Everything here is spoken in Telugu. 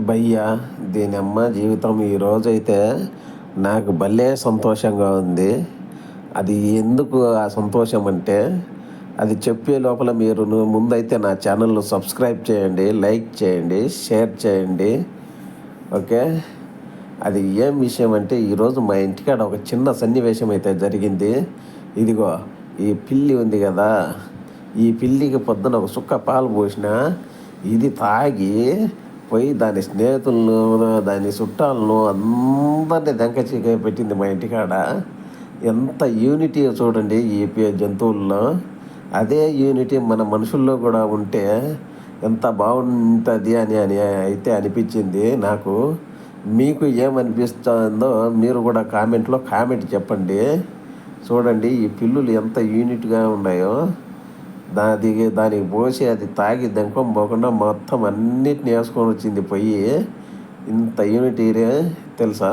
భయ్యా దీనమ్మ జీవితం ఈరోజైతే నాకు భలే సంతోషంగా ఉంది. అది ఎందుకు ఆ సంతోషం అంటే అది చెప్పే లోపల మీరు ముందైతే నా ఛానల్ను సబ్స్క్రైబ్ చేయండి లైక్ చేయండి షేర్ చేయండి. ఓకే? అది ఏం విషయం అంటే ఈరోజు మా ఇంటికాడ ఒక చిన్న సన్నివేశం అయితే జరిగింది. ఇదిగో ఈ పిల్లి ఉంది కదా ఈ పిల్లికి పొద్దున ఒక సుక్క పాలు పోసిన ఇది తాగి పోయి దాని స్నేహితులను దాని చుట్టాలను అందరినీ దెంకచీక పెట్టింది మా ఇంటికాడ. ఎంత యూనిటీ చూడండి ఈ పి- జంతువుల్లో. అదే యూనిటీ మన మనుషుల్లో కూడా ఉంటే ఎంత బాగుంటుంది అని అని అయితే అనిపించింది నాకు. మీకు ఏమనిపిస్తుందో మీరు కూడా కామెంట్లో కామెంట్ చెప్పండి. చూడండి ఈ పిల్లులు ఎంత యూనిట్గా ఉన్నాయో. దాది దానికి పోసి అది తాగి దంకం పోకుండా మొత్తం అన్నిటిని వేసుకొని వచ్చింది పొయ్యి. ఇంత యూనిటీ తెలుసా?